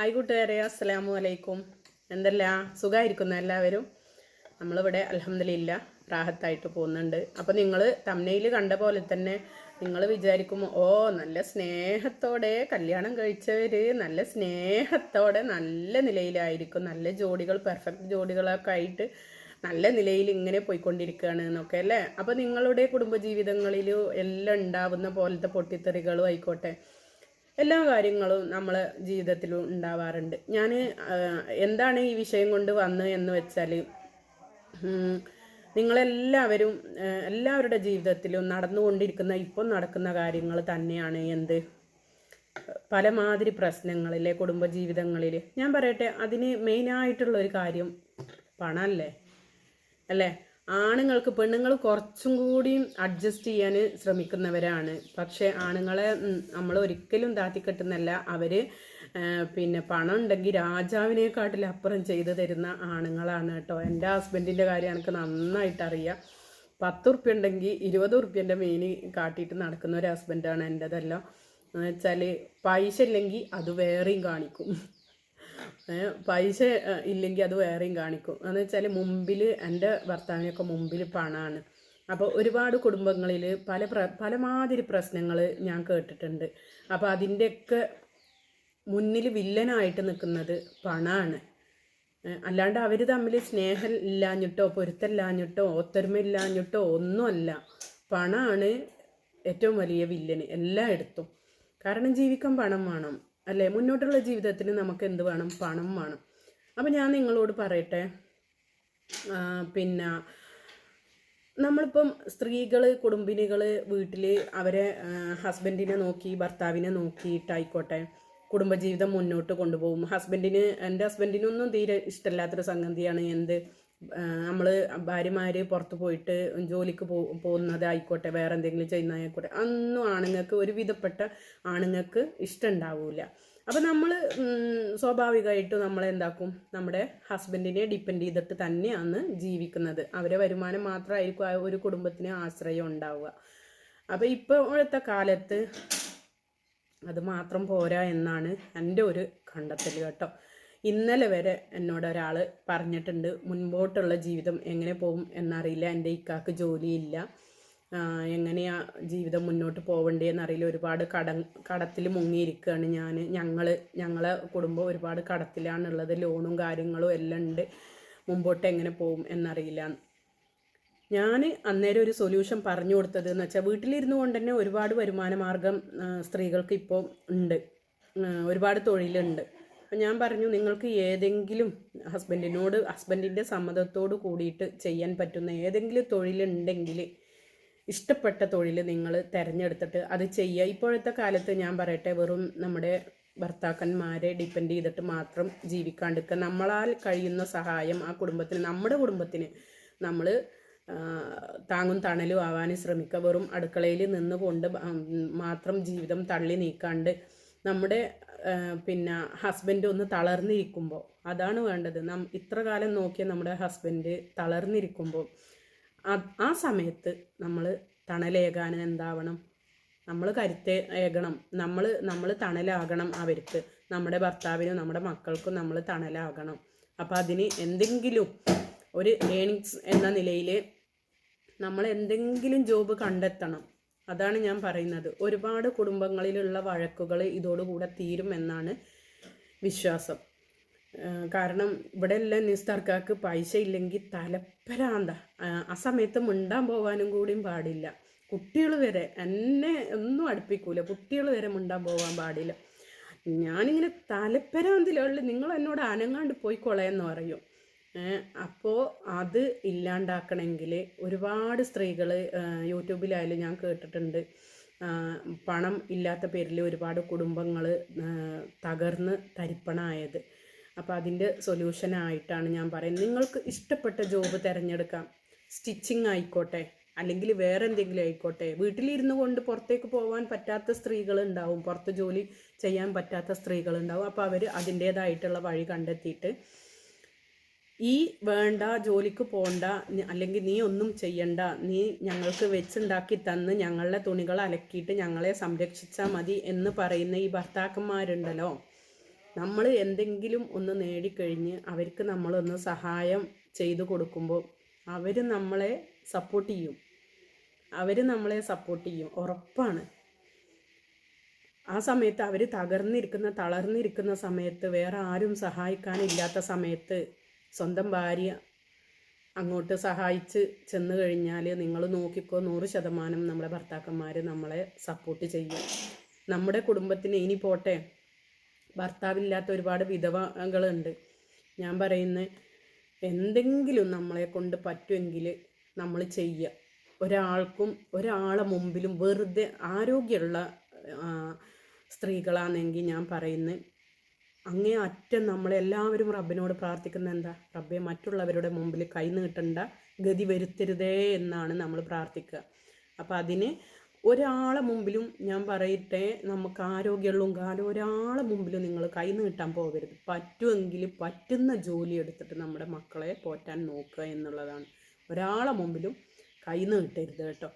Hi കൂട്ടുകാരെ അസ്സലാമു അലൈക്കും. എന്തല്ല? സുഖമായിരിക്കുന്ന എല്ലാവരും. നമ്മളിവിടെ അലഹമ്മദില്ല റാഹത്തായിട്ട് പോകുന്നുണ്ട്. അപ്പോൾ നിങ്ങൾ തമ്മനയിൽ കണ്ട പോലെ തന്നെ നിങ്ങൾ വിചാരിക്കും ഓ നല്ല സ്നേഹത്തോടെ കല്യാണം കഴിച്ചവർ നല്ല സ്നേഹത്തോടെ നല്ല നിലയിലായിരിക്കും. നല്ല ജോഡികൾ പെർഫെക്റ്റ് ജോഡികളൊക്കെ ആയിട്ട് നല്ല നിലയിൽ ഇങ്ങനെ പോയിക്കൊണ്ടിരിക്കുകയാണ് എന്നൊക്കെ അല്ലേ? അപ്പോൾ നിങ്ങളുടെ കുടുംബജീവിതങ്ങളിലും എല്ലാം ഉണ്ടാവുന്ന പോലത്തെ പൊട്ടിത്തെറികളും ആയിക്കോട്ടെ. എല്ലാ കാര്യങ്ങളും നമ്മളെ ജീവിതത്തിൽ ഉണ്ടാവാറുണ്ട്. ഞാൻ എന്താണ് ഈ വിഷയം കൊണ്ട് വന്നത് എന്ന് വെച്ചാൽ നിങ്ങളെല്ലാവരും എല്ലാവരുടെ ജീവിതത്തിലും നടന്നുകൊണ്ടിരിക്കുന്ന ഇപ്പം നടക്കുന്ന കാര്യങ്ങൾ തന്നെയാണ് എന്ത്? പലമാതിരി പ്രശ്നങ്ങളിലെ കുടുംബജീവിതങ്ങളിൽ ഞാൻ പറയട്ടെ അതിന് മെയിനായിട്ടുള്ള ഒരു കാര്യം പണമല്ലേ അല്ലേ? ആണുങ്ങൾക്ക് പെണ്ണുങ്ങൾ കുറച്ചും കൂടിയും അഡ്ജസ്റ്റ് ചെയ്യാൻ ശ്രമിക്കുന്നവരാണ്. പക്ഷേ ആണുങ്ങളെ നമ്മൾ ഒരിക്കലും താത്തിക്കെട്ടുന്നല്ല അവർ പിന്നെ പണം ഉണ്ടെങ്കിൽ രാജാവിനെക്കാട്ടിൽ അപ്പുറം ചെയ്തു തരുന്ന ആണുങ്ങളാണ് കേട്ടോ. എന്റെ ഹസ്ബൻഡിന്റെ കാര്യം എനിക്ക് നന്നായിട്ട് അറിയാം. പത്ത് ഉറുപ്പ്യ ഉണ്ടെങ്കിൽ ഇരുപത് ഉറുപ്പ്യന്റെ മീനി കാട്ടിയിട്ട് നടക്കുന്ന ഒരു ഹസ്ബൻഡാണ് എന്റെതെല്ലാം. എന്ന് വെച്ചാൽ പൈസ ഇല്ലെങ്കിൽ അത് വേറെയും കാണിക്കും. പൈസ ഇല്ലെങ്കിൽ അത് വേറെയും കാണിക്കും. എന്ന് വെച്ചാൽ മുമ്പിൽ എന്റെ ഭർത്താവിനൊക്കെ മുമ്പിൽ പണമാണ് അപ്പോൾ ഒരുപാട് കുടുംബങ്ങളിൽ പല പ്ര പലമാതിരി പ്രശ്നങ്ങൾ ഞാൻ കേട്ടിട്ടുണ്ട്. അപ്പോൾ അതിന്റെയൊക്കെ മുന്നിൽ വില്ലനായിട്ട് നിൽക്കുന്നത് പണമാണ് അല്ലാണ്ട് അവർ തമ്മിൽ സ്നേഹം ഇല്ലാഞ്ഞിട്ടോ പൊരുത്തമില്ലാഞ്ഞിട്ടോ ഒത്തൊരുമ ഇല്ലാഞ്ഞിട്ടോ ഒന്നുമല്ല. പണമാണ് ഏറ്റവും വലിയ വില്ലന് എല്ലായിടത്തും. കാരണം ജീവിക്കാൻ പണം വേണം. അല്ലേ? മുന്നോട്ടുള്ള ജീവിതത്തിൽ നമുക്ക് എന്ത് വേണം? പണം വേണം. അപ്പം ഞാൻ നിങ്ങളോട് പറയട്ടെ. പിന്നെ നമ്മളിപ്പം സ്ത്രീകൾ കുടുംബിനികൾ വീട്ടിൽ അവരെ ഹസ്ബൻഡിനെ നോക്കി ഭർത്താവിനെ നോക്കിയിട്ടായിക്കോട്ടെ. കുടുംബജീവിതം മുന്നോട്ട് കൊണ്ടുപോകും. ഹസ്ബൻഡിന് എന്റെ ഹസ്ബൻഡിനൊന്നും തീരെ ഇഷ്ടമില്ലാത്തൊരു സംഗതിയാണ് എന്ത്? നമ്മൾ ഭാര്യമാർ പുറത്ത് പോയിട്ട് ജോലിക്ക് പോ പോകുന്നതായിക്കോട്ടെ വേറെ എന്തെങ്കിലും ചെയ്യുന്നതായിക്കോട്ടെ അന്നും ആണുങ്ങൾക്ക് ഒരുവിധപ്പെട്ട ആണുങ്ങൾക്ക് ഇഷ്ടമുണ്ടാവില്ല അപ്പം നമ്മൾ സ്വാഭാവികമായിട്ട് നമ്മൾ എന്താക്കും? നമ്മുടെ ഹസ്ബൻഡിനെ ഡിപ്പെൻഡ് ചെയ്തിട്ട് തന്നെയാണ് ജീവിക്കുന്നത്. അവരെ വരുമാനം മാത്രമായിരിക്കും ആ ഒരു കുടുംബത്തിന് ആശ്രയം ഉണ്ടാവുക. അപ്പോൾ ഇപ്പോഴത്തെ കാലത്ത് അത് മാത്രം പോരാ എന്നാണ് എന്റെ ഒരു കണ്ടെത്തൽ കേട്ടോ. ഇന്നലെ വരെ എന്നോട് ഒരാൾ പറഞ്ഞിട്ടുണ്ട് മുൻപോട്ടുള്ള ജീവിതം എങ്ങനെ പോകും എന്നറിയില്ല എന്റെ ഇക്കാക്ക് ജോലിയില്ല. എങ്ങനെയാ ജീവിതം മുന്നോട്ട് പോകണ്ടേന്നറിയില്ല ഒരുപാട് കട കടത്തിൽ മുങ്ങിയിരിക്കുകയാണ് ഞാൻ ഞങ്ങൾ ഞങ്ങളെ കുടുംബം ഒരുപാട് കടത്തിലാണുള്ളത്. ലോണും കാര്യങ്ങളും എല്ലാം ഉണ്ട്. മുമ്പോട്ട് എങ്ങനെ പോകും എന്നറിയില്ല. ഞാൻ അന്നേരം ഒരു സൊല്യൂഷൻ പറഞ്ഞു കൊടുത്തത് എന്ന് വെച്ചാൽ വീട്ടിലിരുന്നു കൊണ്ട് തന്നെ ഒരുപാട് വരുമാന മാർഗം സ്ത്രീകൾക്ക് ഇപ്പോൾ ഉണ്ട്. ഒരുപാട് തൊഴിലുണ്ട്. ഞാൻ പറഞ്ഞു നിങ്ങൾക്ക് ഏതെങ്കിലും ഹസ്ബൻഡിനോട് ഹസ്ബൻഡിന്റെ സമ്മതത്തോട് കൂടിയിട്ട് ചെയ്യാൻ പറ്റുന്ന ഏതെങ്കിലും തൊഴിലുണ്ടെങ്കിൽ ഇഷ്ടപ്പെട്ട തൊഴിൽ നിങ്ങൾ തിരഞ്ഞെടുത്തിട്ട് അത് ചെയ്യുക. ഇപ്പോഴത്തെ കാലത്ത് ഞാൻ പറയട്ടെ വെറും നമ്മുടെ ഭർത്താക്കന്മാരെ ഡിപ്പെൻഡ് ചെയ്തിട്ട് മാത്രം ജീവിക്കാണ്ടിരിക്കുക. നമ്മളാൽ കഴിയുന്ന സഹായം ആ കുടുംബത്തിന് നമ്മുടെ കുടുംബത്തിന് നമ്മൾ താങ്ങും തണലും ആവാനും ശ്രമിക്കുക. വെറും അടുക്കളയിൽ നിന്നുകൊണ്ട് മാത്രം ജീവിതം തള്ളി നീക്കാണ്ട് നമ്മുടെ പിന്നെ ഹസ്ബൻഡ് ഒന്ന് തളർന്നിരിക്കുമ്പോൾ അതാണ് വേണ്ടത്. നം ഇത്ര കാലം നോക്കിയ നമ്മുടെ ഹസ്ബൻഡ് തളർന്നിരിക്കുമ്പോൾ ആ- സമയത്ത് നമ്മൾ തണലേകാൻ എന്താവണം? നമ്മൾ കരുത്തേകണം നമ്മൾ നമ്മൾ തണലാകണം അവർക്ക് നമ്മുടെ ഭർത്താവിനും നമ്മുടെ മക്കൾക്കും നമ്മൾ തണലാകണം. അപ്പം അതിന് എന്തെങ്കിലും ഒരു ഏണിങ്സ് എന്ന നിലയിൽ നമ്മൾ എന്തെങ്കിലും ജോബ് കണ്ടെത്തണം. അതാണ് ഞാൻ പറയുന്നത്. ഒരുപാട് കുടുംബങ്ങളിലുള്ള വഴക്കുകൾ ഇതോടുകൂടെ തീരുമെന്നാണ് വിശ്വാസം. കാരണം ഇവിടെ എല്ലാം നിസ്തർക്കാക്ക് പൈസ ഇല്ലെങ്കിൽ തലപ്പരാന്ത. ആ- സമയത്ത് മിണ്ടാൻ പോകാനും കൂടിയും പാടില്ല. കുട്ടികൾ വരെ എന്നെ ഒന്നും അടുപ്പിക്കൂല. കുട്ടികൾ വരെ മിണ്ടാൻ പോകാൻ പാടില്ല. ഞാനിങ്ങനെ തലപ്പരാന്തിലുള്ള നിങ്ങൾ എന്നോട് അനങ്ങാണ്ട് പോയിക്കൊളയെന്ന് പറയും. അപ്പോൾ അത് ഇല്ലാണ്ടാക്കണമെങ്കിൽ ഒരുപാട് സ്ത്രീകൾ യൂട്യൂബിലായാലും ഞാൻ കേട്ടിട്ടുണ്ട്. പണം ഇല്ലാത്ത പേരിൽ ഒരുപാട് കുടുംബങ്ങൾ തകർന്ന് തരിപ്പണായത്. അപ്പോൾ അതിന്റെ സൊല്യൂഷനായിട്ടാണ് ഞാൻ പറയുന്നത്. നിങ്ങൾക്ക് ഇഷ്ടപ്പെട്ട ജോബ് തിരഞ്ഞെടുക്കാം. സ്റ്റിച്ചിങ് ആയിക്കോട്ടെ അല്ലെങ്കിൽ വേറെ എന്തെങ്കിലും ആയിക്കോട്ടെ. വീട്ടിലിരുന്നു കൊണ്ട് പുറത്തേക്ക് പോകാൻ പറ്റാത്ത സ്ത്രീകൾ ഉണ്ടാവും. പുറത്ത് ജോലി ചെയ്യാൻ പറ്റാത്ത സ്ത്രീകൾ ഉണ്ടാവും. അപ്പോൾ അവർ അതിന്റേതായിട്ടുള്ള വഴി കണ്ടെത്തിയിട്ട് ഈ വേണ്ട ജോലിക്ക് പോണ്ട അല്ലെങ്കിൽ നീ ഒന്നും ചെയ്യണ്ട നീ ഞങ്ങൾക്ക് വെച്ചുണ്ടാക്കി തന്ന് ഞങ്ങളുടെ തുണികൾ അലക്കിയിട്ട് ഞങ്ങളെ സംരക്ഷിച്ചാൽ മതി എന്ന് പറയുന്ന ഈ ഭർത്താക്കന്മാരുണ്ടല്ലോ. നമ്മൾ എന്തെങ്കിലും ഒന്ന് നേടിക്കഴിഞ്ഞ് അവർക്ക് നമ്മളൊന്ന് സഹായം ചെയ്തു കൊടുക്കുമ്പോൾ അവർ നമ്മളെ സപ്പോർട്ട് ചെയ്യും. അവർ നമ്മളെ സപ്പോർട്ട് ചെയ്യും. ഉറപ്പാണ്. ആ സമയത്ത് അവർ തകർന്നിരിക്കുന്ന തളർന്നിരിക്കുന്ന സമയത്ത് വേറെ ആരും സഹായിക്കാനില്ലാത്ത സമയത്ത് സ്വന്തം ഭാര്യ അങ്ങോട്ട് സഹായിച്ച് ചെന്ന് കഴിഞ്ഞാൽ നിങ്ങൾ നോക്കിക്കോ നൂറ് ശതമാനം നമ്മളെ ഭർത്താക്കന്മാർ നമ്മളെ സപ്പോർട്ട് ചെയ്യും. നമ്മുടെ കുടുംബത്തിന് ഇനി പോട്ടെ ഭർത്താവില്ലാത്ത ഒരുപാട് വിധവകളുണ്ട്. ഞാൻ പറയുന്നത് എന്തെങ്കിലും നമ്മളെ കൊണ്ട് പറ്റുമെങ്കിൽ നമ്മൾ ചെയ്യുക ഒരാൾക്കും ഒരാളെ മുമ്പിലും വെറുതെ ആരോഗ്യമുള്ള സ്ത്രീകളാണെങ്കിൽ ഞാൻ പറയുന്നത് അങ്ങേ അറ്റം നമ്മളെല്ലാവരും റബ്ബിനോട് പ്രാർത്ഥിക്കുന്ന എന്താ? റബ്ബെ മറ്റുള്ളവരുടെ മുമ്പിൽ കൈ നീട്ടണ്ട ഗതി വരുത്തരുതേ എന്നാണ് നമ്മൾ പ്രാർത്ഥിക്കുക. അപ്പം അതിന് ഒരാളെ മുമ്പിലും ഞാൻ പറയട്ടെ നമുക്ക് ആരോഗ്യമുള്ളും കാലം ഒരാളെ മുമ്പിലും നിങ്ങൾ കൈ നീട്ടാൻ പോകരുത്. പറ്റുമെങ്കിൽ പറ്റുന്ന ജോലി എടുത്തിട്ട് നമ്മുടെ മക്കളെ പോറ്റാൻ നോക്കുക എന്നുള്ളതാണ്. ഒരാളെ മുമ്പിലും കൈ നീട്ടരുത് കേട്ടോ.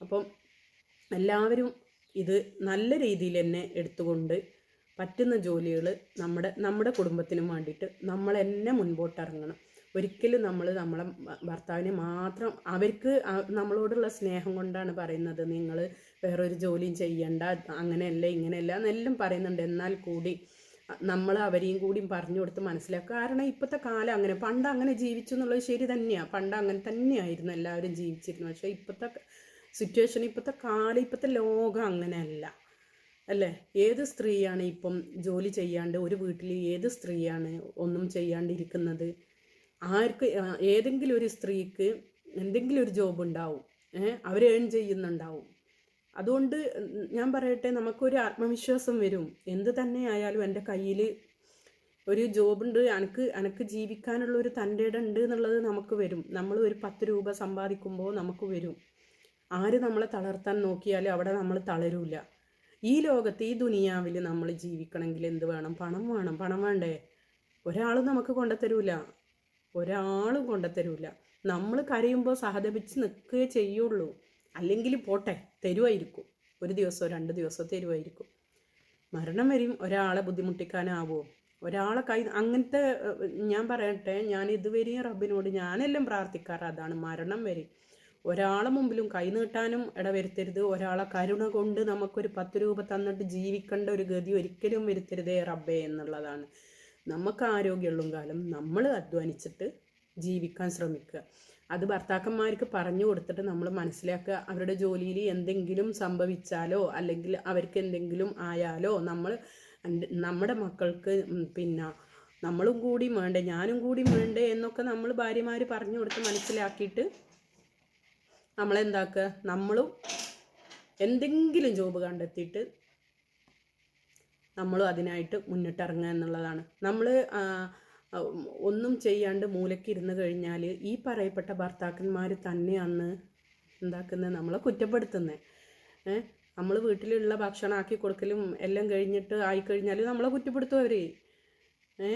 അപ്പം എല്ലാവരും ഇത് നല്ല രീതിയിൽ തന്നെ എടുത്തുകൊണ്ട് പറ്റുന്ന ജോലികൾ നമ്മുടെ നമ്മുടെ കുടുംബത്തിനും വേണ്ടിയിട്ട് നമ്മൾ തന്നെ മുൻപോട്ടിറങ്ങണം. ഒരിക്കലും നമ്മൾ നമ്മളെ ഭർത്താവിനെ മാത്രം അവർക്ക് നമ്മളോടുള്ള സ്നേഹം കൊണ്ടാണ് പറയുന്നത് നിങ്ങൾ വേറൊരു ജോലിയും ചെയ്യണ്ട അങ്ങനെയല്ല ഇങ്ങനെയല്ല എന്നെല്ലാം പറയുന്നുണ്ട്. എന്നാൽ കൂടി നമ്മൾ അവരെയും കൂടിയും പറഞ്ഞു കൊടുത്ത് മനസ്സിലാക്കുക. കാരണം ഇപ്പോഴത്തെ കാലം അങ്ങനെ പണ്ട് അങ്ങനെ ജീവിച്ചു എന്നുള്ളത് ശരി തന്നെയാണ് പണ്ട് അങ്ങനെ തന്നെയായിരുന്നു എല്ലാവരും ജീവിച്ചിരുന്നത്. പക്ഷേ ഇപ്പോഴത്തെ സിറ്റുവേഷൻ ഇപ്പോഴത്തെ കാലം ഇപ്പോഴത്തെ ലോകം അങ്ങനെയല്ല. അല്ലേ? ഏത് സ്ത്രീയാണ് ഇപ്പം ജോലി ചെയ്യാണ്ട് ഒരു വീട്ടിൽ ഏത് സ്ത്രീയാണ് ഒന്നും ചെയ്യാണ്ടിരിക്കുന്നത്? ആർക്ക് ഏതെങ്കിലും ഒരു സ്ത്രീക്ക് എന്തെങ്കിലും ഒരു ജോബ് ഉണ്ടാവും അവർ ഏൺ ചെയ്യുന്നുണ്ടാവും. അതുകൊണ്ട് ഞാൻ പറയട്ടെ നമുക്കൊരു ആത്മവിശ്വാസം വരും. എന്ത് തന്നെ ആയാലും എന്റെ കയ്യിൽ ഒരു ജോബുണ്ട് എനിക്ക് എനിക്ക് ജീവിക്കാനുള്ള ഒരു തന്റെ ഉണ്ട് എന്നുള്ളത് നമുക്ക് വരും. നമ്മൾ ഒരു പത്ത് രൂപ സമ്പാദിക്കുമ്പോൾ നമുക്ക് വരും. ആര് നമ്മളെ തളർത്താൻ നോക്കിയാലും അവിടെ നമ്മൾ തളരൂല. ഈ ലോകത്ത് ഈ ദുനിയാവിൽ നമ്മൾ ജീവിക്കണമെങ്കിൽ എന്ത് വേണം? പണം വേണം. പണം വേണ്ടേ? ഒരാളും നമുക്ക് കൊണ്ടുത്തരൂല. ഒരാളും കൊണ്ടുത്തരൂല. നമ്മൾ കരയുമ്പോൾ സഹതപിച്ച് നിൽക്കുകയേ ചെയ്യുള്ളൂ. അല്ലെങ്കിൽ പോട്ടെ തരുമായിരിക്കും ഒരു ദിവസമോ രണ്ട് ദിവസമോ തരുമായിരിക്കും മരണം വരും ഒരാളെ ബുദ്ധിമുട്ടിക്കാനാവോ? ഒരാളെ കൈ അങ്ങനത്തെ ഞാൻ പറയട്ടെ ഞാൻ ഇതുവരെയും റബ്ബിനോട് ഞാനെല്ലാം പ്രാർത്ഥിക്കാറ്. അതാണ് മരണം വരെ. ഒരാളെ മുമ്പിലും കൈനീട്ടാനും ഇടവരുത്തരുത്. ഒരാളെ കരുണ കൊണ്ട് നമുക്കൊരു പത്ത് രൂപ തന്നിട്ട് ജീവിക്കേണ്ട ഒരു ഗതി ഒരിക്കലും വരുത്തരുതേ റബ്ബേ എന്നുള്ളതാണ്. നമുക്ക് ആരോഗ്യമുള്ള കാലം നമ്മൾ അധ്വാനിച്ചിട്ട് ജീവിക്കാൻ ശ്രമിക്കുക. അത് ഭർത്താക്കന്മാർക്ക് പറഞ്ഞു കൊടുത്തിട്ട് നമ്മൾ മനസ്സിലാക്കുക അവരുടെ ജോലിയിൽ എന്തെങ്കിലും സംഭവിച്ചാലോ അല്ലെങ്കിൽ അവർക്ക് എന്തെങ്കിലും ആയാലോ നമ്മൾ നമ്മുടെ മക്കൾക്ക് പിന്നെ നമ്മളും കൂടി വേണ്ടേ ഞാനും കൂടി വേണ്ടേ എന്നൊക്കെ നമ്മൾ ഭാര്യമാർ പറഞ്ഞു കൊടുത്ത് മനസ്സിലാക്കിയിട്ട് നമ്മളെന്താക്കുക? നമ്മളും എന്തെങ്കിലും ജോബ് കണ്ടെത്തിയിട്ട് നമ്മളും അതിനായിട്ട് മുന്നിട്ടിറങ്ങുക എന്നുള്ളതാണ്. നമ്മൾ ഒന്നും ചെയ്യാണ്ട് മൂലയ്ക്ക് ഇരുന്ന് കഴിഞ്ഞാൽ ഈ പറയപ്പെട്ട ഭർത്താക്കന്മാർ തന്നെ അന്ന് എന്താക്കുന്നത് നമ്മളെ കുറ്റപ്പെടുത്തുന്നത് ഏഹ് നമ്മൾ വീട്ടിലുള്ള ഭക്ഷണം ആക്കി കൊടുക്കലും എല്ലാം കഴിഞ്ഞിട്ട് ആയിക്കഴിഞ്ഞാൽ നമ്മളെ കുറ്റപ്പെടുത്തും അവർ ഏ?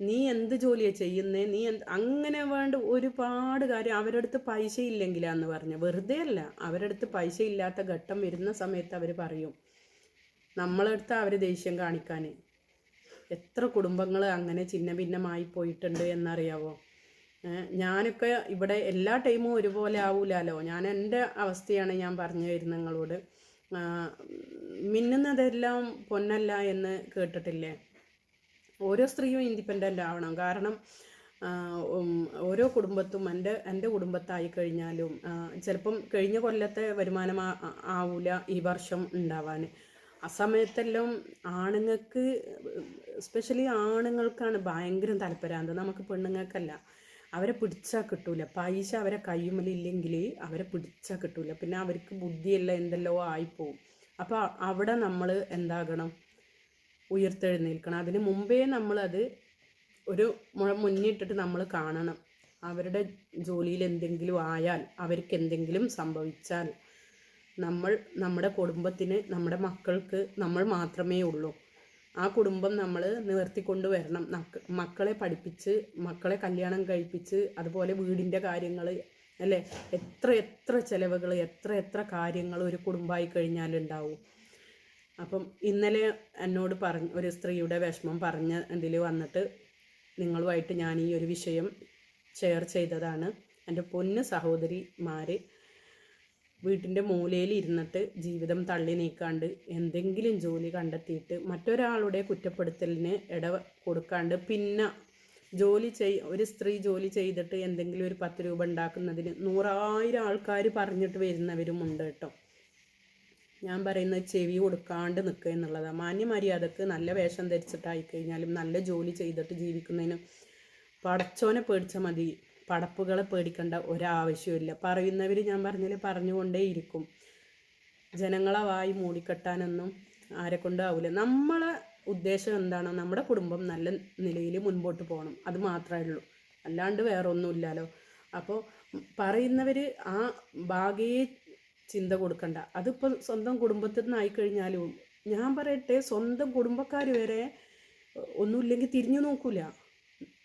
നീ എന്ത് ജോലിയാണ് ചെയ്യുന്നേ? നീ എന്ത് അങ്ങനെ വേണ്ട ഒരുപാട് കാര്യം അവരടുത്ത് പൈസ ഇല്ലെങ്കിലാന്ന് പറഞ്ഞു. വെറുതെ അല്ല അവരടുത്ത് പൈസ ഇല്ലാത്ത ഘട്ടം വരുന്ന സമയത്ത് അവർ പറയും നമ്മളടുത്ത് അവർ ദേഷ്യം കാണിക്കാൻ എത്ര കുടുംബങ്ങൾ അങ്ങനെ ചിന്ന ഭിന്നമായി പോയിട്ടുണ്ട് എന്നറിയാവോ? ഞാനൊക്കെ ഇവിടെ എല്ലാ ടൈമും ഒരുപോലെ ആവൂലല്ലോ ഞാൻ എന്റെ അവസ്ഥയാണ് ഞാൻ പറഞ്ഞു തരുന്നത് നിങ്ങളോട്. മിന്നുന്നതെല്ലാം പൊന്നല്ല എന്ന് കേട്ടിട്ടില്ലേ? ഓരോ സ്ത്രീയും ഇൻഡിപെൻഡന്റ് ആവണം. കാരണം ഓരോ കുടുംബത്തും എന്റെ എന്റെ കുടുംബത്തായി കഴിഞ്ഞാലും ചിലപ്പം കഴിഞ്ഞ കൊല്ലത്തെ വരുമാനം ആ- ആ- ആവൂല ഈ വർഷം ഉണ്ടാവാൻ ആ സമയത്തെല്ലാം ആണുങ്ങൾക്ക് സ്പെഷ്യലി ആണുങ്ങൾക്കാണ് ഭയങ്കര താല്പര്യം. നമുക്ക് പെണ്ണുങ്ങൾക്കല്ല. അവരെ പിടിച്ചാൽ കിട്ടൂല. പൈസ അവരെ കയ്യുമലില്ലെങ്കിൽ അവരെ പിടിച്ചാൽ കിട്ടൂല. പിന്നെ അവർക്ക് ബുദ്ധിയല്ല എന്തെല്ലോ ആയിപ്പോവും. അപ്പോൾ അവിടെ നമ്മൾ എന്താകണം? ഉയർത്തെഴുന്നേൽക്കണം. അതിന് മുമ്പേ നമ്മളത് ഒരു മുന്നിട്ടിട്ട് നമ്മൾ കാണണം. അവരുടെ ജോലിയിൽ എന്തെങ്കിലും ആയാൽ അവർക്ക് എന്തെങ്കിലും സംഭവിച്ചാൽ നമ്മൾ നമ്മുടെ കുടുംബത്തിന് നമ്മുടെ മക്കൾക്ക് നമ്മൾ മാത്രമേ ഉള്ളൂ. ആ കുടുംബം നമ്മൾ നിവർത്തിക്കൊണ്ട് വരണം. മക്കളെ പഠിപ്പിച്ച് മക്കളെ കല്യാണം കഴിപ്പിച്ച് അതുപോലെ വീടിന്റെ കാര്യങ്ങൾ അല്ലേ? എത്ര എത്ര ചിലവുകൾ എത്ര എത്ര കാര്യങ്ങൾ ഒരു കുടുംബമായി കഴിഞ്ഞാൽ ഉണ്ടാവും അപ്പം ഇന്നലെ എന്നോട് പറഞ്ഞ ഒരു സ്ത്രീയുടെ വിഷമം പറഞ്ഞ ഇതിൽ വന്നിട്ട് നിങ്ങളുമായിട്ട് ഞാൻ ഈ ഒരു വിഷയം ഷെയർ ചെയ്തതാണ്. എന്റെ പൊന്ന് സഹോദരിമാർ വീട്ടിന്റെ മൂലയിൽ ഇരുന്നിട്ട് ജീവിതം തള്ളി നീക്കാണ്ട് എന്തെങ്കിലും ജോലി കണ്ടെത്തിയിട്ട് മറ്റൊരാളുടെ കുറ്റപ്പെടുത്തലിന് ഇട കൊടുക്കാണ്ട് പിന്നെ ജോലി ചെയ് ഒരു സ്ത്രീ ജോലി ചെയ്തിട്ട് എന്തെങ്കിലും ഒരു പത്ത് രൂപ ഉണ്ടാക്കുന്നതിന് നൂറായിരം ആൾക്കാർ പറഞ്ഞിട്ട് വരുന്നവരുമുണ്ട് കേട്ടോ. ഞാൻ പറയുന്നത് ചെവി കൊടുക്കാണ്ട് നിൽക്കുക എന്നുള്ളതാണ് മാന്യമര്യാദക്ക് നല്ല വേഷം ധരിച്ചിട്ടായി കഴിഞ്ഞാലും നല്ല ജോലി ചെയ്തിട്ട് ജീവിക്കുന്നതിന് പടച്ചോനെ പേടിച്ചാൽ മതി. പടപ്പുകളെ പേടിക്കേണ്ട ഒരാവശ്യമില്ല പറയുന്നവർ ഞാൻ പറഞ്ഞാൽ പറഞ്ഞുകൊണ്ടേയിരിക്കും ജനങ്ങളെ വായി മൂടിക്കെട്ടാനൊന്നും ആരെ കൊണ്ടാവില്ല നമ്മളെ ഉദ്ദേശം എന്താണ് നമ്മുടെ കുടുംബം നല്ല നിലയിൽ മുൻപോട്ട് പോകണം. അത് മാത്രമേ ഉള്ളൂ. അല്ലാണ്ട് വേറെ ഒന്നുമില്ലല്ലോ അപ്പോൾ പറയുന്നവർ ആ ഭാഗയെ ചിന്ത കൊടുക്കണ്ട. അതിപ്പോൾ സ്വന്തം കുടുംബത്തിൽ നിന്ന് ആയിക്കഴിഞ്ഞാലും ഞാൻ പറയട്ടെ സ്വന്തം കുടുംബക്കാർ വരെ ഒന്നുമില്ലെങ്കിൽ തിരിഞ്ഞു നോക്കൂല.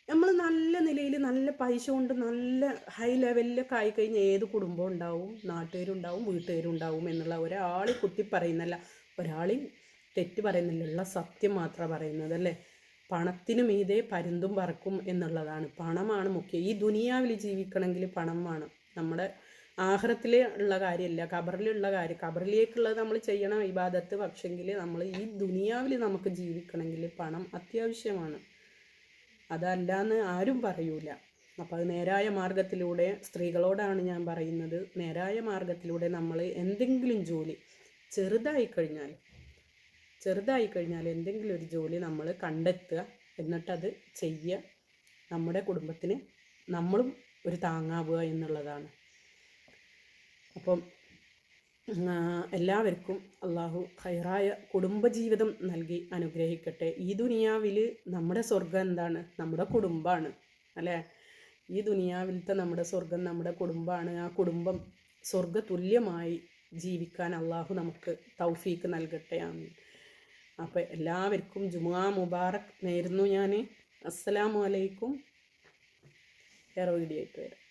നമ്മൾ നല്ല നിലയിൽ നല്ല പൈസ കൊണ്ട് നല്ല ഹൈ ലെവലിലൊക്കെ ആയിക്കഴിഞ്ഞാൽ ഏത് കുടുംബം ഉണ്ടാവും? നാട്ടുകാരുണ്ടാവും വീട്ടുകാരുണ്ടാവും എന്നുള്ള ഒരാളെ കുത്തി പറയുന്നല്ല. ഒരാളെയും തെറ്റ് പറയുന്നില്ല. ഉള്ള സത്യം മാത്രം പറയുന്നത് അല്ലേ? പണത്തിന് മീതെ പരുന്തും പറക്കും എന്നുള്ളതാണ്. പണമാണ് മുഖ്യം. ഈ ദുനിയാവിൽ ജീവിക്കണമെങ്കിൽ പണം വേണം. നമ്മുടെ ആഹ്റത്തിൽ ഉള്ള കാര്യമല്ല ഖബറിലുള്ള കാര്യം. ഖബറിലേക്കുള്ളത് നമ്മൾ ചെയ്യണം ഇബാദത്ത് പക്ഷെങ്കിൽ നമ്മൾ ഈ ദുനിയാവിൽ നമുക്ക് ജീവിക്കണമെങ്കിൽ പണം അത്യാവശ്യമാണ്. അതല്ലാന്ന് ആരും പറയൂല. അപ്പോൾ അത് നേരായ മാർഗത്തിലൂടെ സ്ത്രീകളോടാണ് ഞാൻ പറയുന്നത്. നേരായ മാർഗത്തിലൂടെ നമ്മൾ എന്തെങ്കിലും ജോലി ചെറുതായി കഴിഞ്ഞാൽ ചെറുതായി കഴിഞ്ഞാൽ എന്തെങ്കിലും ഒരു ജോലി നമ്മൾ കണ്ടെത്തുക എന്നിട്ടത് ചെയ്യുക നമ്മുടെ കുടുംബത്തിന് നമ്മളും ഒരു താങ്ങാവുക എന്നുള്ളതാണ്. അപ്പം എല്ലാവർക്കും അള്ളാഹു ഹൈറായ കുടുംബജീവിതം നൽകി അനുഗ്രഹിക്കട്ടെ. ഈ ദുനിയാവിൽ നമ്മുടെ സ്വർഗം എന്താണ്? നമ്മുടെ കുടുംബമാണ്. അല്ലേ? ഈ ദുനിയാവിലത്തെ നമ്മുടെ സ്വർഗം നമ്മുടെ കുടുംബമാണ്. ആ കുടുംബം സ്വർഗതുല്യമായി ജീവിക്കാൻ അള്ളാഹു നമുക്ക് തൗഫീക്ക് നൽകട്ടെ. ആമീൻ. അപ്പോൾ എല്ലാവർക്കും ജുമാ മുബാറക് നേരുന്നു ഞാൻ അസ്സലാമു അലൈക്കും. വേറെ വീഡിയോ ആയിട്ട് വരാം.